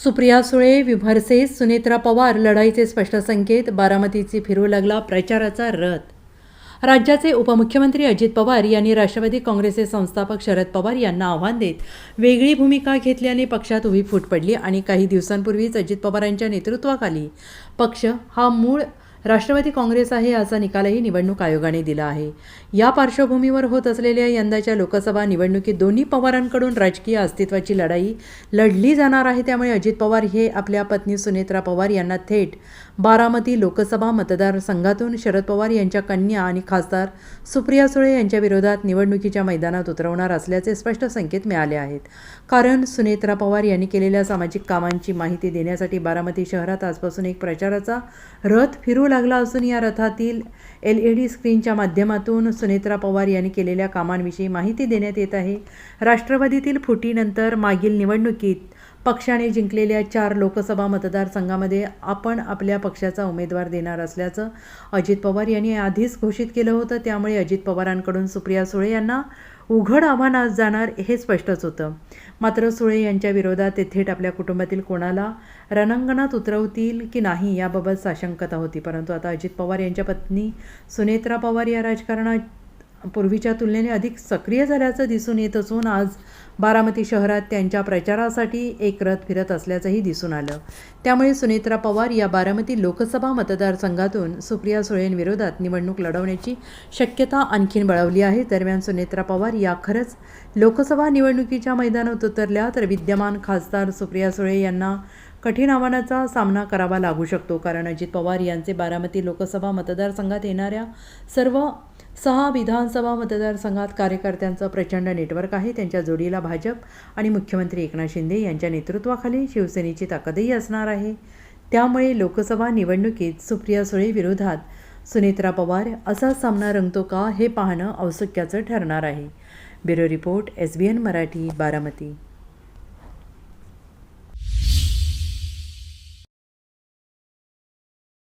सुप्रिया सुळे विभरसे सुनेत्रा पवार लढाईचे स्पष्ट संकेत बारामतीची फिरू लागला प्रचाराचा रथ. राज्याचे उपमुख्यमंत्री अजित पवार यांनी राष्ट्रवादी काँग्रेसचे संस्थापक शरद पवार यांना आव्हान देत वेगळी भूमिका घेतल्याने पक्षात उभी फूट पडली आणि काही दिवसांपूर्वीच अजित पवारांच्या नेतृत्वाखाली पक्ष हा मूळ राष्ट्रवादी काँग्रेस आहे असा निकालही निवडणूक आयोगाने दिला आहे. या पार्श्वभूमीवर होत असलेल्या यंदाच्या लोकसभा निवडणुकीत दोन्ही पवारांकडून राजकीय अस्तित्वाची लढाई लढली जाणार आहे. त्यामुळे अजित पवार हे आपल्या पत्नी सुनेत्रा पवार यांना थेट बारामती लोकसभा मतदारसंघातून शरद पवार यांच्या कन्या आणि खासदार सुप्रिया सुळे यांच्या विरोधात निवडणुकीच्या मैदानात उतरवणार असल्याचे स्पष्ट संकेत मिळाले आहेत. कारण सुनेत्रा पवार यांनी केलेल्या सामाजिक कामांची माहिती देण्यासाठी बारामती शहरात आजपासून एक प्रचाराचा रथ फिरू लागला असून या रथातील एल ई डी स्क्रीनच्या माध्यमातून सुनेत्रा पवार यांनी केलेल्या कामांविषयी माहिती देण्यात येत आहे. राष्ट्रवादीतील फुटीनंतर मागील निवडणुकीत पक्षाने जिंकलेल्या चार लोकसभा मतदारसंघामध्ये आपण आपल्या पक्षाचा उमेदवार देणार असल्याचं अजित पवार यांनी आधीच घोषित केलं होतं. त्यामुळे अजित पवारांकडून सुप्रिया सुळे यांना उघड आव्हानात जाणार हे स्पष्टच होतं. मात्र सुळे यांच्या विरोधात ते थेट आपल्या कुटुंबातील कोणाला रणांगणात उतरवतील की नाही याबाबत साशंकता होती. परंतु आता अजित पवार यांच्या पत्नी सुनेत्रा पवार या राजकारणात पूर्वीच्या तुलनेने अधिक सक्रिय झाल्याचं दिसून येत असून आज बारामती शहरात त्यांच्या प्रचारासाठी एक रथ फिरत असल्याचंही दिसून आलं. त्यामुळे सुनेत्रा पवार या बारामती लोकसभा मतदारसंघातून सुप्रिया सुळेंविरोधात निवडणूक लढवण्याची शक्यता आणखीन बळवली आहे. दरम्यान सुनेत्रा पवार या खरंच लोकसभा निवडणुकीच्या मैदानात उतरल्या तर विद्यमान खासदार सुप्रिया सुळे यांना कठीण आव्हानाचा सामना करावा लागू शकतो. कारण अजित पवार यांचे बारामती लोकसभा मतदारसंघात येणाऱ्या सर्व सहा विधानसभा मतदारसंघात कार्यकर्त्यांचं प्रचंड नेटवर्क आहे. त्यांच्या जोडीला भाजप आणि मुख्यमंत्री एकनाथ शिंदे यांच्या नेतृत्वाखाली शिवसेनेची ताकदही असणार आहे. त्यामुळे लोकसभा निवडणुकीत सुप्रिया सुळे विरोधात सुनेत्रा पवार असा सामना रंगतो का हे पाहणं औत्सुक्याचं ठरणार आहे. Bureau report S B N Marathi Baramati.